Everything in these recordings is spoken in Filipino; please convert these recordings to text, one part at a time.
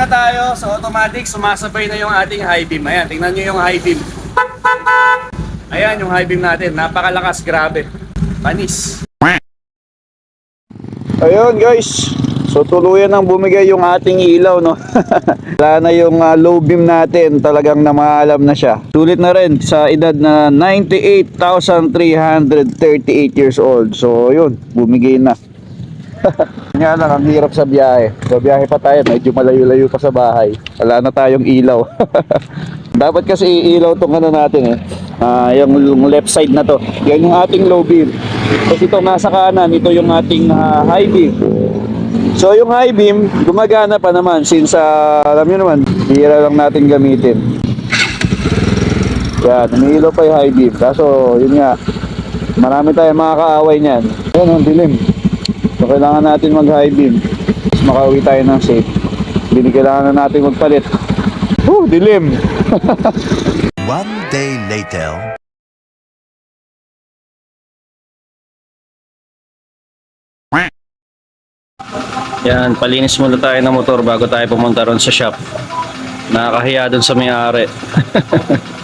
na tayo. So automatic, sumasabay na yung ating high beam. Ayan, tingnan nyo yung high beam. Ayan yung high beam natin. Napakalakas, grabe. Panis. Ayun guys. So tuluyan nang bumigay yung ating ilaw no. Wala na yung ah, low beam natin, talagang namaalam na siya. Sulit na rin sa edad na 98,338 years old. So yun, bumigay na. Nga lang, ang hirap sa biyahe. So biyahe pa tayo, medyo malayo-layo pa sa bahay. Wala na tayong ilaw. Dapat kasi iilaw tong ano natin eh. Ah, yung, yung left side na to. Yan yung ating low beam. Tapos ito nasa kanan, ito yung ating ah, high beam. So yung high beam, gumagana pa naman since ah, alam niyo naman, bihira lang natin gamitin. Yan, umiilaw pa yung high beam. Kaso yun nga, marami tayong mga kaaway niyan. Ayun, ang dilim. Kailangan natin mag high beam. Mas makauwi tayo ng safe. Hindi kailangan na natin magpalit. Whew, dilim. One day later. Yan, palinis muna tayo ng motor bago tayo pumunta ron sa shop. Nakakahiya dun sa may-ari.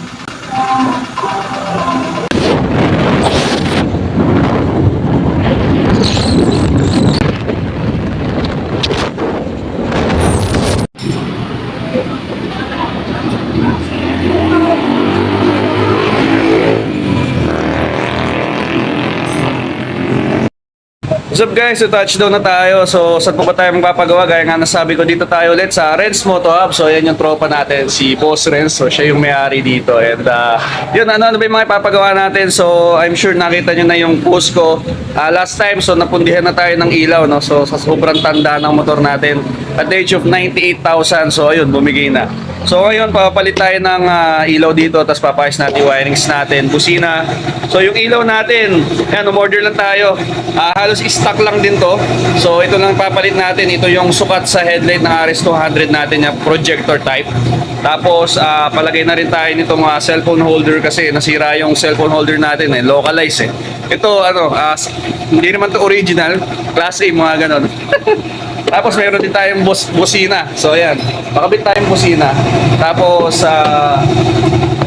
What's up guys? So touchdown na tayo. So saan po ba tayo magpapagawa? Gaya nga nasabi ko dito tayo ulit sa Renz Moto Hub. So yan yung tropa natin, si Boss Renz. So siya yung may-ari dito. And uh, yun, ano, ano ba yung mga ipapagawa natin? So I'm sure nakita nyo na yung post ko uh, last time. So napundihan na tayo ng ilaw. No? So sa sobrang tanda ng motor natin. At age of 98,000. So ayun, bumigay na. So ngayon, papapalit tayo ng ah, ilaw dito, tapos papayos natin wirings natin, busina. So yung ilaw natin, yan, umorder lang tayo. Ah, halos stock lang din to. So ito lang papalit natin. Ito yung sukat sa headlight ng RS200 natin, yung projector type. Tapos ah, palagay na rin tayo nitong mga cellphone holder kasi nasira yung cellphone holder natin eh, localize eh. Ito ano, s- hindi naman to original, class A mga ganon. Tapos meron din tayong bus busina. So ayan, pakabit tayong busina. Tapos sa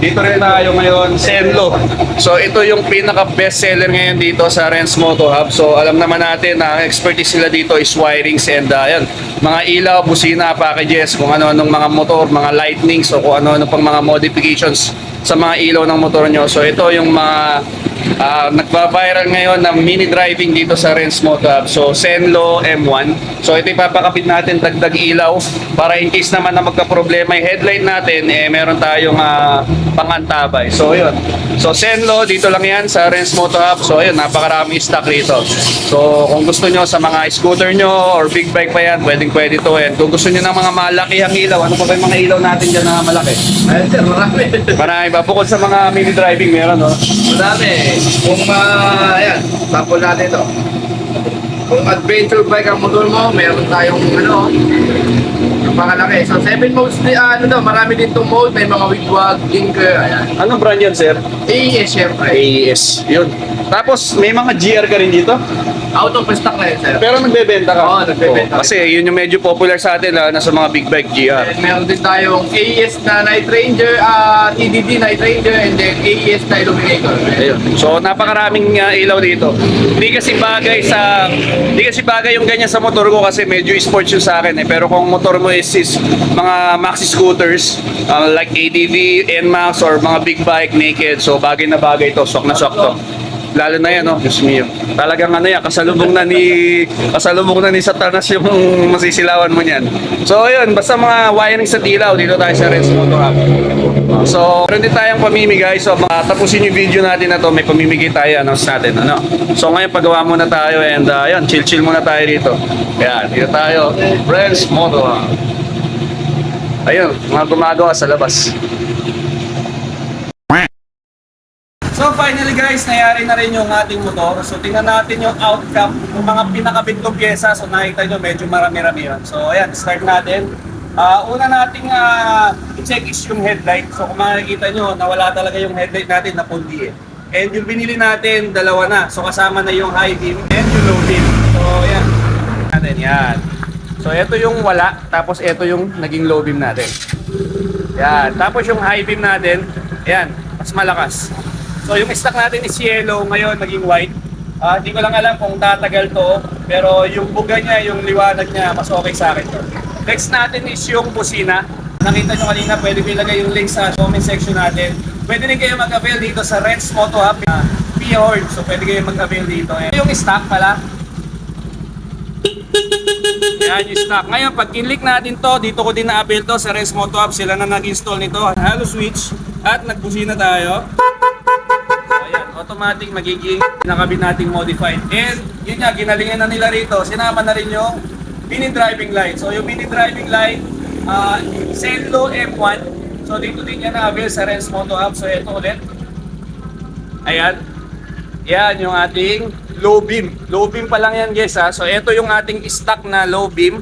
dito rin tayo ngayon, Senlo. So ito yung pinaka best seller ngayon dito sa Renz Moto Hub. So alam naman natin na ang expertise nila dito is wirings and uh, ayan, mga ilaw, busina, packages, kung ano-anong mga motor, mga lightnings o kung ano-ano pang mga modifications sa mga ilaw ng motor nyo. So ito yung mga Ah, nagba-viral ngayon ng mini driving dito sa Renz Moto Hub. So, Senlo M1. So, ito ipapakapit natin dagdag ilaw para in case naman na magka-problema yung headlight natin, eh, meron tayong ah, pangantabay. So, yun. So, Senlo, dito lang yan sa Renz Moto Hub. So, ayun, napakarami stock rito. So, kung gusto nyo sa mga scooter nyo or big bike pa yan, pwedeng pwede to. And kung gusto nyo ng mga malakihang ilaw, ano pa ba yung mga ilaw natin dyan na malaki? Ayun sir, marami. Marami ba? Bukod sa mga mini driving, meron, no? Marami. Kung, uh, ayan, sample natin ito. Kung adventure bike ang motor mo, meron tayong, ano, napakalaki. So, 7 modes, di, ah, ano daw, marami din itong mode. May mga wigwag, linker, ayan. Anong brand yan, sir? AES, syempre. AES. Yun. Tapos, may mga GR ka rin dito? Out of stock na yun, sir. Pero nagbebenta ka? Oo, nagbebenta. Kasi yun yung medyo popular sa atin, lalo na sa mga big bike GR. And meron din tayong AES na Night Ranger, ah, TDD Night Ranger, and then AES na Illuminator. Ayun. So, napakaraming uh, ilaw dito. Hindi kasi bagay sa... Hindi kasi bagay yung ganyan sa motor ko kasi medyo sports yun sa akin eh. Pero kung motor mo is, is mga maxi scooters, uh, like ADV, NMAX, or mga big bike, naked, so bagay na bagay to, swak na swak to. Lalo na yan, no? Diyos mio. Talagang ano yan, kasalubong na ni kasalubong na ni Satanas yung masisilawan mo niyan. So, ayun, basta mga wiring sa tilaw, dito tayo sa Renz Moto Hub. So, meron din tayong pamimigay. So, mga tapusin yung video natin na to, may pamimigay tayo, announce natin. Ano? So, ngayon, pagawa muna tayo and uh, yun, chill-chill muna tayo dito. Ayan, dito tayo. Renz Moto Hub. Ayun, mga gumagawa sa labas. Finally guys, nangyari na rin yung ating motor. So tingnan natin yung outcome, yung mga pinakabit kong pyesa. So nakita nyo, medyo marami-rami yun. So ayan, start natin. Ah, una nating ah, i-check is yung headlight. So kung makikita nyo, nawala talaga yung headlight natin na pundi eh. And yung binili natin, dalawa na. So kasama na yung high beam and yung low beam. So ayan, natin yan. So ito yung wala, tapos ito yung naging low beam natin. Yan. Tapos yung high beam natin, ayan, mas malakas. So yung stock natin is yellow, ngayon naging white. Ah, hindi ko lang alam kung tatagal to, pero yung buga niya, yung liwanag niya, mas okay sa akin. Next natin is yung busina. Nakita nyo kanina, pwede ko ilagay yung link sa comment section natin. Pwede rin kayo mag-avail dito sa Rents Moto Hub, uh, Pia Horn. So pwede kayo mag-avail dito. Ito yung stock pala. Yan yung stock. Ngayon, pag kinlik natin to, dito ko din na-avail to sa Rents Moto Hub. Sila na nag-install nito. Halo switch. At nagbusina tayo. Automatic magiging nakabit nating modified. And yun nga, ginalingan na nila rito. Sinama na rin yung mini driving light. So yung mini driving light, uh, Zenlo M1. So dito din yan na-avail sa Rens Moto Hub. So ito ulit. Ayan. Yan yung ating low beam. Low beam pa lang yan guys ha. So ito yung ating stock na low beam.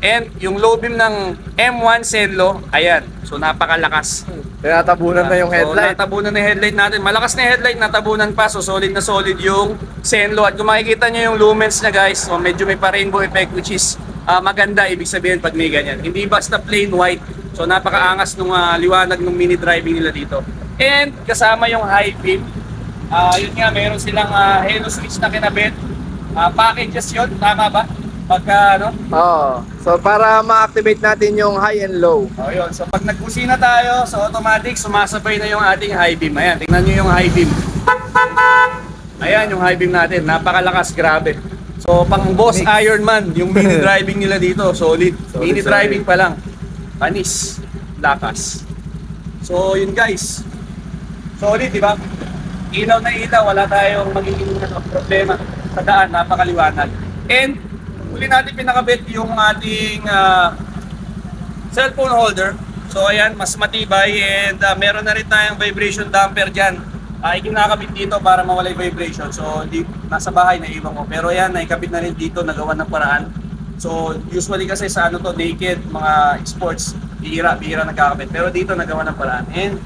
And yung low beam ng M1 Zenlo, ayan. So napakalakas. Tinatabunan na yung So, headlight. natabunan na yung headlight natin. Malakas na yung headlight, natabunan pa. So, solid na solid yung Zenlo. At kung makikita nyo yung lumens na guys, so medyo may pa-rainbow effect which is ah, maganda. Ibig sabihin pag may ganyan. Hindi basta plain white. So, napakaangas nung ah, liwanag ng mini driving nila dito. And kasama yung high beam. Ah, yun nga, meron silang ah, halo switch na kinabit. Ah, packages yun, tama ba? Pagka ano, Oo. So para ma-activate natin yung high and low. Oh, yun. So pag nagbusina tayo, so automatic sumasabay na yung ating high beam. Ayan, tingnan nyo yung high beam. Ayan yung high beam natin. Napakalakas, grabe. So pang boss Ironman, yung mini driving nila dito, solid. Solid, mini solid. driving pa lang. Panis, lakas. So yun guys. Solid, di ba? Ilaw na ilaw, wala tayong magiging ano, problema sa daan, napakaliwanag. And huli natin pinakabit yung ating ah, cellphone holder. So ayan, mas matibay and uh, meron na rin tayong vibration damper dyan. Uh, ikinakabit dito para mawala yung vibration. So di, nasa bahay na iwan ko. Pero yan, naikabit na rin dito, nagawa ng paraan. So usually kasi sa ano to, naked, mga sports, bihira, bihira nagkakabit. Pero dito nagawa ng paraan. And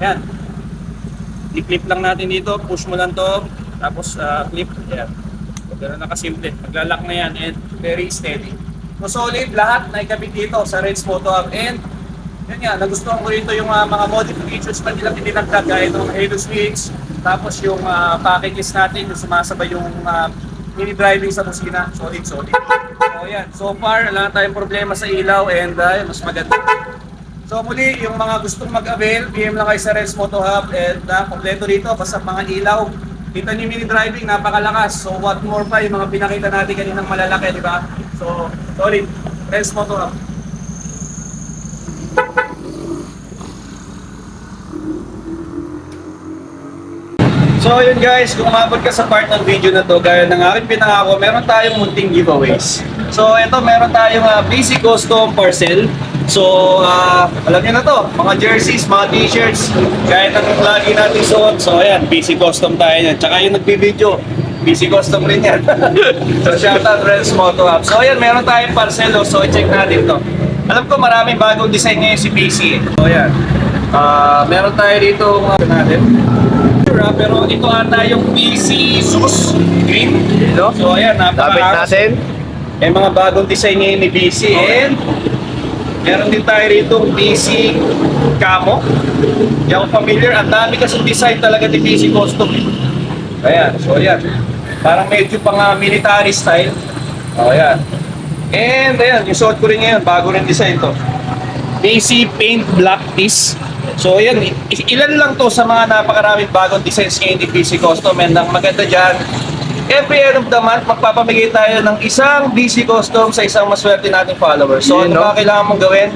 yan, i-clip lang natin dito, push mo lang to, tapos uh, clip, yan. Ganun na kasimple. Maglalak na yan and very steady. So solid lahat na ikabit dito sa Reds Photo Hub and yun nga, nagustuhan ko rito yung ah, mga modifications pa nilang idinagdag gaya ng halo switch, tapos yung ah, packages natin, yung sumasabay yung ah, mini driving sa busina, solid, solid. So yan, so far wala tayong problema sa ilaw and ah, mas maganda. So muli, yung mga gustong mag-avail, PM lang kayo sa Reds Moto Hub and uh, kompleto rito, basta mga ilaw. Kita niyo mini driving, napakalakas. So what more pa yung mga pinakita natin kaninang malalaki, di ba? So, solid. Reds Moto Hub. So yun guys, kung umabot ka sa part ng video na to, gaya ng aking pinangako, meron tayong munting giveaways. So ito, meron tayong uh, basic custom parcel. So, ah, alam niyo na to, mga jerseys, mga t-shirts, gaya ng lagi natin suot. So ayan, basic custom tayo yan. Tsaka yung nagbibideo, basic custom rin yan. so shoutout Renz Moto Hub. So ayan, meron tayong parcel, oh. so i-check natin to. Alam ko maraming bagong design ngayon si PC. Eh. So ayan, Ah, meron tayo dito uh, natin pero ito ata yung PC SUS green. No? So ayan, napaka natin. May mga bagong design ngayon ni PC and meron din tayo rito PC Camo. Hindi ako familiar. Ang dami kasi design talaga ni PC Custom. Ayan, so ayan. Parang medyo pang ah, military style. O ayan. And ayan, yung suot ko rin ngayon, bago rin design to. PC Paint Black Tees. So ayan, ilan lang to sa mga napakaraming bagong designs ngayon ni PC Custom and ang maganda dyan, every end of the month, magpapamigay tayo ng isang DC Custom sa isang maswerte nating follower. So Yun, ano no? ba kailangan mong gawin?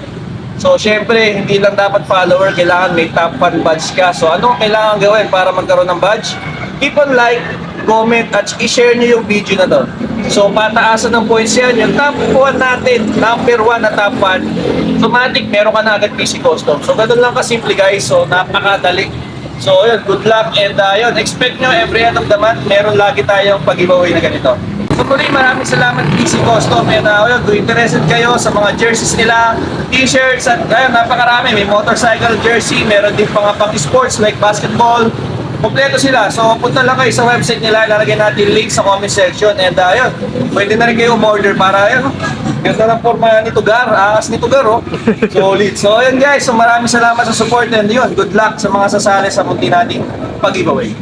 So syempre, hindi lang dapat follower, kailangan may top fan badge ka. So ano ang kailangan gawin para magkaroon ng badge? Keep on like, comment, at i-share nyo yung video na to. So pataasan ng points yan, yung top 1 natin, number 1 na top 1, automatic meron ka na agad PC custom. So ganun lang kasimple guys, so napakadali. So yun, good luck and uh, yun, expect nyo every end of the month, meron lagi tayong pag-giveaway na ganito. So muli, maraming salamat PC Custom and uh, yun, kung interested kayo sa mga jerseys nila, t-shirts at ayun, napakarami. May motorcycle jersey, meron din mga pang sports like basketball, Kompleto sila. So, punta lang kayo sa website nila. Lalagyan natin link sa comment section. And uh, yun, pwede na rin kayo umorder para yun, Ganda ng forma ni Tugar, aas ni Tugar oh. Solid. So ayun guys, so maraming salamat sa support and yun, good luck sa mga sasali sa munti nating pag-giveaway.